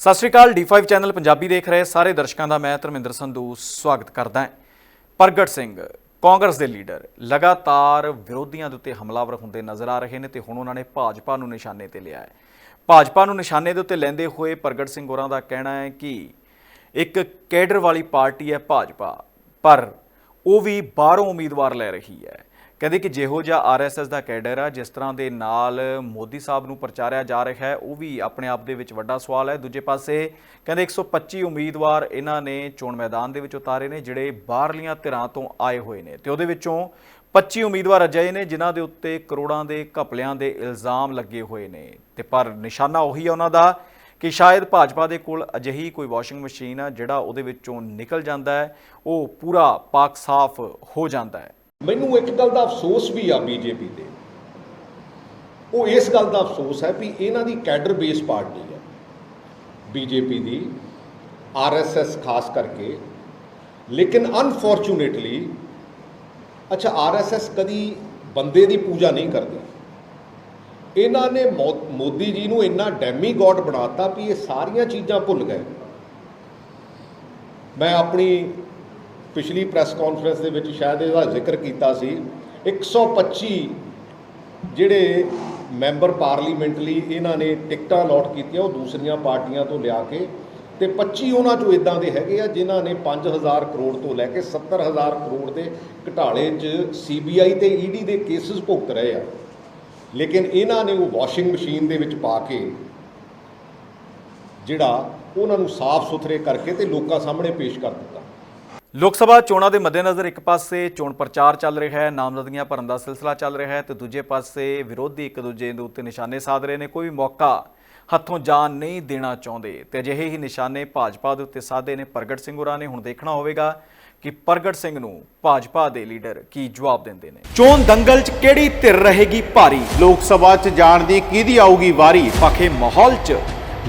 ਸਤਿ ਸ਼੍ਰੀ ਅਕਾਲ D5 channel Punjabi ਦੇਖ ਰਹੇ ਸਾਰੇ ਦਰਸ਼ਕਾਂ ਦਾ ਮੈਂ ਧਰਮਿੰਦਰ ਸੰਧੂ ਸਵਾਗਤ ਕਰਦਾ ਹਾਂ। ਪ੍ਰਗਟ ਸਿੰਘ, ਕਾਂਗਰਸ ਦੇ ਲੀਡਰ, ਲਗਾਤਾਰ ਵਿਰੋਧੀਆਂ ਦੇ ਉੱਤੇ ਹਮਲਾਵਰ ਹੁੰਦੇ ਨਜ਼ਰ ਆ ਰਹੇ ਨੇ ਤੇ ਹੁਣ ਉਹਨਾਂ ਨੇ ਭਾਜਪਾ ਨੂੰ ਨਿਸ਼ਾਨੇ ਤੇ ਲਿਆ ਹੈ। ਭਾਜਪਾ ਨੂੰ ਨਿਸ਼ਾਨੇ ਦੇ ਉੱਤੇ ਲੈਂਦੇ ਹੋਏ ਪ੍ਰਗਟ ਸਿੰਘ ਹੋਰਾਂ ਦਾ ਕਹਿਣਾ ਹੈ ਕਿ ਇੱਕ ਕੈਡਰ ਵਾਲੀ ਪਾਰਟੀ ਹੈ ਭਾਜਪਾ, ਪਰ ਉਹ ਵੀ ਬਾਹਰੋਂ ਉਮੀਦਵਾਰ ਲੈ ਰਹੀ ਹੈ। ਕਹਿੰਦੇ ਕਿ ਜਿਹੋ ਜਿਹਾ ਆਰਐਸਐਸ ਦਾ ਕੈਡਰ ਆ, ਜਿਸ ਤਰ੍ਹਾਂ ਦੇ ਨਾਲ ਮੋਦੀ ਸਾਹਿਬ ਨੂੰ ਪ੍ਰਚਾਰਿਆ ਜਾ ਰਿਹਾ ਹੈ, ਉਹ ਵੀ ਆਪਣੇ ਆਪ ਦੇ ਵਿੱਚ ਵੱਡਾ ਸਵਾਲ ਹੈ। ਦੂਜੇ ਪਾਸੇ ਕਹਿੰਦੇ 125 ਉਮੀਦਵਾਰ ਇਹਨਾਂ ਨੇ ਚੋਣ ਮੈਦਾਨ ਦੇ ਵਿੱਚ ਉਤਾਰੇ ਨੇ, ਜਿਹੜੇ ਬਾਹਰਲੀਆਂ ਧਿਰਾਂ ਤੋਂ ਆਏ ਹੋਏ ਨੇ। ਤੇ ਉਹਦੇ ਵਿੱਚੋਂ 25 ਉਮੀਦਵਾਰ ਅਜਿਹੇ ਨੇ, ਜਿਨ੍ਹਾਂ ਦੇ ਉੱਤੇ ਕਰੋੜਾਂ ਦੇ ਘਪਲਿਆਂ ਦੇ ਇਲਜ਼ਾਮ ਲੱਗੇ ਹੋਏ ਨੇ। ਤੇ ਪਰ ਨਿਸ਼ਾਨਾ ਉਹੀ ਹੈ ਉਹਨਾਂ ਦਾ ਕਿ ਸ਼ਾਇਦ ਭਾਜਪਾ ਦੇ ਕੋਲ ਅਜਿਹੀ ਕੋਈ ਵਾਸ਼ਿੰਗ ਮਸ਼ੀਨ ਆ, ਜਿਹੜਾ ਉਹਦੇ ਵਿੱਚੋਂ ਨਿਕਲ ਜਾਂਦਾ ਹੈ, ਉਹ ਪੂਰਾ ਪਾਕ ਸਾਫ਼ ਹੋ ਜਾਂਦਾ ਹੈ। ਮੈਨੂੰ ਇੱਕ ਗੱਲ ਦਾ ਅਫਸੋਸ ਵੀ ਆ ਬੀਜੇਪੀ ਤੇ। ਉਹ ਇਸ ਗੱਲ ਦਾ ਅਫਸੋਸ ਹੈ ਵੀ ਇਹਨਾਂ ਦੀ ਕੈਡਰ ਬੇਸ ਪਾਰਟੀ ਹੈ। ਬੀਜੇਪੀ ਦੀ ਆਰਐਸਐਸ ਖਾਸ ਕਰਕੇ। ਲੇਕਿਨ ਅਨਫੋਰਚੂਨੇਟਲੀ, ਅੱਛਾ ਆਰਐਸਐਸ ਕਦੀ ਬੰਦੇ ਦੀ ਪੂਜਾ ਨਹੀਂ ਕਰਦੀ। ਇਹਨਾਂ ਨੇ ਮੋ- ਮੋਦੀ ਜੀ ਨੂੰ ਇੰਨਾ ਡੈਮੀ ਗॉड ਬਣਾਤਾ ਵੀ ਇਹ ਸਾਰੀਆਂ ਚੀਜ਼ਾਂ ਭੁੱਲ ਗਏ। ਮੈਂ ਆਪਣੀ ਪਿਛਲੀ ਪ੍ਰੈਸ ਕਾਨਫਰੰਸ ਦੇ ਵਿੱਚ ਸ਼ਾਇਦ ਇਹਦਾ ਜ਼ਿਕਰ ਕੀਤਾ ਸੀ 125 ਜਿਹੜੇ ਮੈਂਬਰ ਪਾਰਲੀਮੈਂਟ ਲਈ ਇਹਨਾਂ ਨੇ ਟਿਕਟਾਂ ਅਲਾਟ ਕੀਤੀਆਂ, ਉਹ ਦੂਸਰੀਆਂ ਪਾਰਟੀਆਂ ਤੋਂ ਲਿਆ ਕੇ, ਤੇ 25 ਉਹਨਾਂ ਚੋਂ ਇਦਾਂ ਦੇ ਹੈਗੇ ਆ ਜਿਨ੍ਹਾਂ ਨੇ 5000 ਕਰੋੜ ਤੋਂ ਲੈ ਕੇ 70000 ਕਰੋੜ ਦੇ ਘਟਾਲੇ 'ਚ ਸੀਬੀਆਈ ਤੇ ਈਡੀ ਦੇ ਕੇਸਿਸ ਭੁਗਤ ਰਹੇ ਆ। ਲੇਕਿਨ ਇਹਨਾਂ ਨੇ ਉਹ ਵਾਸ਼ਿੰਗ ਮਸ਼ੀਨ ਦੇ ਵਿੱਚ ਪਾ ਕੇ ਜਿਹੜਾ ਉਹਨਾਂ ਨੂੰ ਸਾਫ਼ ਸੁਥਰੇ ਕਰਕੇ ਤੇ ਲੋਕਾਂ ਸਾਹਮਣੇ ਪੇਸ਼ ਕਰ ਦਿੱਤਾ। ਲੋਕ ਸਭਾ ਚੋਣਾਂ ਦੇ ਮੱਦੇਨਜ਼ਰ ਇੱਕ ਪਾਸੇ ਚੋਣ ਪ੍ਰਚਾਰ ਚੱਲ ਰਿਹਾ ਹੈ, ਨਾਮਜ਼ਦਗੀਆਂ ਭਰਨ ਦਾ ਸਿਲਸਿਲਾ ਚੱਲ ਰਿਹਾ ਹੈ ਤੇ ਦੂਜੇ ਪਾਸੇ ਵਿਰੋਧੀ ਇੱਕ ਦੂਜੇ ਦੇ ਉੱਤੇ ਨਿਸ਼ਾਨੇ ਸਾਧ ਰਹੇ ਨੇ। ਕੋਈ ਵੀ ਮੌਕਾ ਹੱਥੋਂ ਜਾਣ ਨਹੀਂ ਦੇਣਾ ਚਾਹੁੰਦੇ ਤੇ ਅਜਿਹੇ ਹੀ ਨਿਸ਼ਾਨੇ ਭਾਜਪਾ ਦੇ ਉੱਤੇ ਸਾਧੇ ਨੇ। ਪ੍ਰਗਟ ਸਿੰਘ ਹੋਰਾਂ ਨੇ ਹੁਣ ਦੇਖਣਾ ਹੋਵੇਗਾ ਕਿ ਪ੍ਰਗਟ ਸਿੰਘ ਨੂੰ ਭਾਜਪਾ ਦੇ ਲੀਡਰ ਕੀ ਜਵਾਬ ਦਿੰਦੇ ਨੇ। ਚੋਣ ਦੰਗਲ 'ਚ ਕਿਹੜੀ ਧਿਰ ਰਹੇਗੀ ਭਾਰੀ? ਲੋਕ ਸਭਾ 'ਚ ਜਾਣ ਦੀ ਕਿਹਦੀ ਆਊਗੀ ਵਾਰੀ? ਪਖੇ ਮਾਹੌਲ 'ਚ